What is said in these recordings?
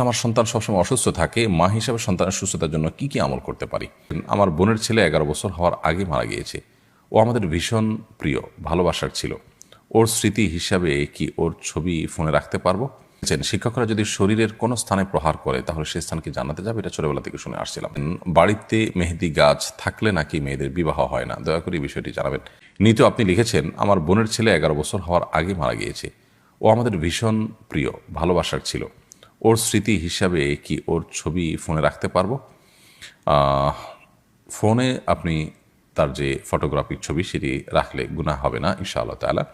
আমার সন্তান সবসময় অসুস্থ থাকে, মা হিসাবে সন্তানের সুস্থতার জন্য কি কি আমল করতে পারি? আমার বোনের ছেলে এগারো বছর হওয়ার আগে মারা গিয়েছে। ও আমাদের ভীষণ প্রিয়, ভালোবাসার ছিল। ওর স্মৃতি হিসাবে কি ওর ছবি ফোনে রাখতে পারব? শিক্ষকরা যদি শরীরের কোনো স্থানে প্রহার করে, তাহলে সেই স্থানকে জানাতে যাবে? এটা ছোটবেলা থেকে শুনে আসছিলাম। বাড়িতে মেহেদি গাছ থাকলে নাকি মেয়েদের বিবাহ হয় না? দয়া করে বিষয়টি জানাবেন। নিত, আপনি লিখেছেন, আমার বোনের ছেলে এগারো বছর হওয়ার আগে মারা গিয়েছে। ও আমাদের ভীষণ প্রিয়, ভালোবাসার ছিল। ওর স্মৃতি হিসাবে কি ওর ছবি ফোনে রাখতে পারব? ফোনে আপনি তার যে ফটোগ্রাফির ছবি সেটি রাখলে গুনাহ হবে না, ইনশাআল্লাহ তাআলা।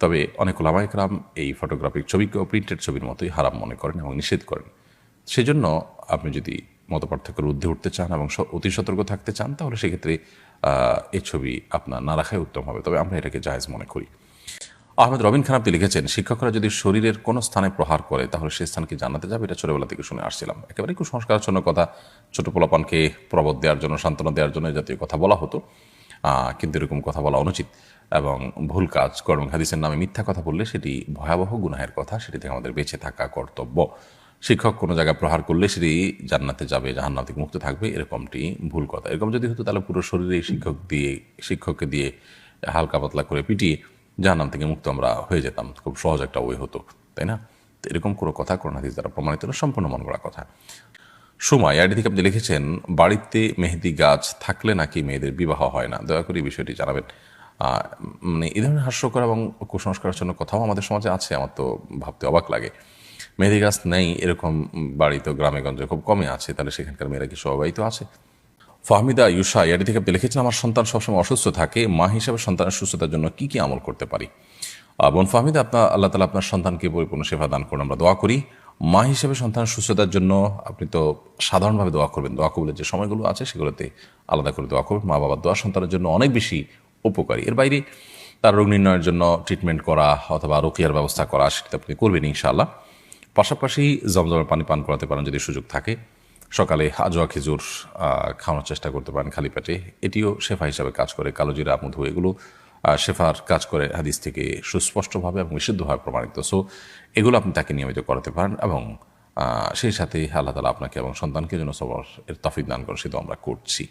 তবে অনেক ওলামাইকরাম এই ফটোগ্রাফির ছবিকেও প্রিন্টেড ছবির মতোই হারাম মনে করেন এবং নিষেধ করেন। সেজন্য আপনি যদি মতপার্থক্যের ঊর্ধ্বে উঠতে চান এবং অতি সতর্ক থাকতে চান, তাহলে সেক্ষেত্রে এই ছবি আপনার না রাখাই উত্তম হবে। তবে আমরা এটাকে জায়েজ মনে করি। আহমেদ রবিন খান আপনি লিখেছেন, শিক্ষকরা যদি শরীরের কোনো স্থানে প্রহার করে, তাহলে সেই স্থানকে জানাতে যাবে। এটা ছোটবেলা থেকে শুনে আসছিলাম। একেবারে কুসংস্কারাচ্ছন্ন কথা। ছোট পোলাপানকে প্রবোধ দেওয়ার জন্য, সান্ত্বনা দেওয়ার জন্য জাতীয় কথা বলা হতো। কিন্তু এরকম কথা বলা অনুচিত এবং ভুল কাজ। কর্ম হাদিসের নামে মিথ্যা কথা বললে সেটি ভয়াবহ গুনাহের কথা, সেটি থেকে আমাদের বেঁচে থাকা কর্তব্য। শিক্ষক কোনো জায়গায় প্রহার করলে সেটি জান্নাতে যাবে, জাহান্নাম থেকে মুক্ত থাকবে, এরকমটি ভুল কথা। এরকম যদি হতো, তাহলে পুরো শরীরে শিক্ষক দিয়ে, শিক্ষককে দিয়ে হালকা পাতলা করে পিটিয়ে জাহান্নাম থেকে মুক্ত আমরা হয়ে যেতাম। খুব সহজ একটা ওয়ে হতো, তাই না? তো এরকম কোনো কথা কোরআন হাদিস দ্বারা প্রমাণিত না, সম্পূর্ণ মন গড়া কথা। সময় আইডি থেকে আপনি লিখেছেন, বাড়িতে মেহেদি গাছ থাকলে নাকি মেয়েদের বিবাহ হয় না? দয়া করে বিষয়টি জানাবেন। মানে এই ধরনের হাস্যকর এবং কুসংস্কারের জন্য কথাও আমাদের সমাজে আছে, আমার তো ভাবতে অবাক লাগে। মেহেদি গাছ নেই, এরকম বাড়ি তো গ্রামে গঞ্জে খুব কমই আছে, তাহলে সেখানকার মেয়েরা কি স্বভাবিত আছে? ফাহমিদা ইউসা ইয়াডি থেকে আপনি লিখেছেন, আমার সন্তান সবসময় অসুস্থ থাকে, মা হিসাবে সন্তানের সুস্থতার জন্য কি কি আমল করতে পারি? বোন ফাহমিদা আপনার আল্লাহ তালা আপনার সন্তানকে পরিপূর্ণ সেবা দান করুন, আমরা দোয়া করি। মা হিসেবে সন্তানের সুস্থতার জন্য আপনি তো সাধারণভাবে দোয়া করবেন। দোয়া কবুলের যে সময়গুলো আছে, সেগুলোতে আলাদা করে দোয়া করবেন মা বাবার দোয়া সন্তানের জন্য অনেক বেশি উপকারী। এর বাইরে তার রোগ নির্ণয়ের জন্য ট্রিটমেন্ট করা অথবা রোকিয়ার ব্যবস্থা করা, সেটা আপনি করবেন ইনশাআল্লাহ। পাশাপাশি জমজমের পানি পান করাতে পারেন যদি সুযোগ থাকে। সকালে আজোয়া খেজুর খাওয়ানোর চেষ্টা করতে পারেন খালি পেটে। এটিও শেফা হিসাবে কাজ করে। কালোজিরা মধু, এগুলো শেফার কাজ করে হাদিস থেকে সুস্পষ্টভাবে এবং নিষিদ্ধভাবে প্রমাণিত। সো এগুলো আপনি তাকে নিয়মিত করাতে পারেন এবং সেই সাথে আল্লাহ তালা আপনাকে এবং সন্তানকে যেন সবার এর তফিক দান সে সেটা আমরা করছি।